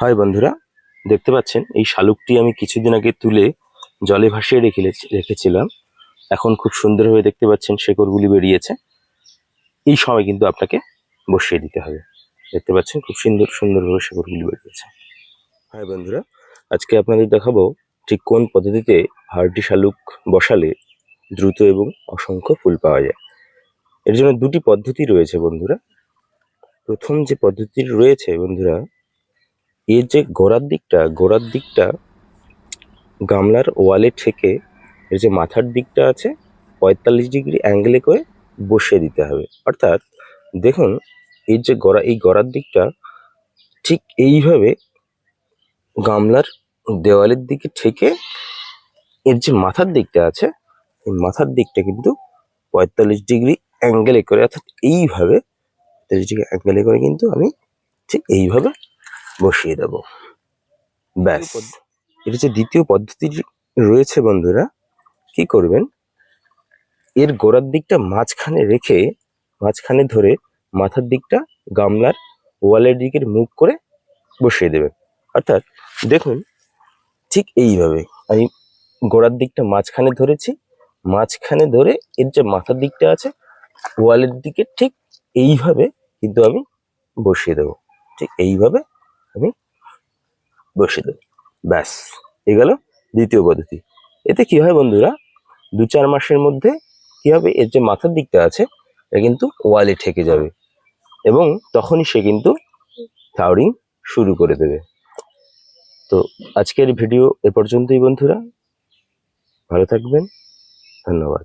High বন্ধুরা, দেখতে পাচ্ছেন, এই শালুকটি আমি কিছুদিন আগে তুলে জলে ভাসিয়ে রেখে রেখেছিলাম। এখন খুব সুন্দরভাবে দেখতে পাচ্ছেন, শেকড়গুলি বেরিয়েছে। এই সময় কিন্তু আপনাকে বসিয়ে দিতে হবে। দেখতে পাচ্ছেন, খুব সুন্দর, সুন্দরভাবে শেকড়গুলি বেরিয়েছে। হাই বন্ধুরা, আজকে আপনাদের দেখাবো ঠিক কোন পদ্ধতিতে হার্ডি শালুক বসালে দ্রুত এবং অসংখ্য ফুল পাওয়া যায়। এর জন্য দুটি পদ্ধতি রয়েছে বন্ধুরা। প্রথম যে পদ্ধতি রয়েছে বন্ধুরা এর যে গোড়ার দিকটা গোড়ার দিকটা গামলার ওয়ালে ঠেকে এর যে মাথার দিকটা আছে, পঁয়তাল্লিশ ডিগ্রি অ্যাঙ্গেলে করে বসিয়ে দিতে হবে। অর্থাৎ দেখুন এর যে গড়া, এই গড়ার দিকটা ঠিক এইভাবে গামলার দেওয়ালের দিকে ঠেকে এর যে মাথার দিকটা আছে, এই মাথার দিকটা কিন্তু পঁয়তাল্লিশ ডিগ্রি অ্যাঙ্গেলে করে, অর্থাৎ এইভাবে পঁয়তাল্লিশ ডিগ্রি অ্যাঙ্গেলে করে কিন্তু আমি ঠিক এইভাবে বসিয়ে দেব। ব্যাস। এটা যে দ্বিতীয় পদ্ধতি রয়েছে বন্ধুরা কি করবেন? এর গোড়ার দিকটা মাঝখানে রেখে মাঝখানে ধরে মাথার দিকটা গামলার ওয়ালের দিকের মুখ করে বসিয়ে দেবেন। অর্থাৎ দেখুন ঠিক এইভাবে আমি গোড়ার দিকটা মাঝখানে ধরেছি মাঝখানে ধরে এর যে মাথার দিকটা আছে ওয়ালের দিকে ঠিক এইভাবে কিন্তু আমি বসিয়ে দেবো। ঠিক এইভাবে আমি বসে দেবো। ব্যাস, এ গেল দ্বিতীয় পদ্ধতি। এতে কি হয় বন্ধুরা? দু চার মাসের মধ্যে কি হবে? এর যে মাথার দিকটা আছে, এটা কিন্তু ওয়ালে ঠেকে যাবে। এবং তখনই সে কিন্তু ফ্লাওয়ারিং শুরু করে দেবে। তো আজকের ভিডিও এ পর্যন্তই বন্ধুরা। ভালো থাকবেন। ধন্যবাদ।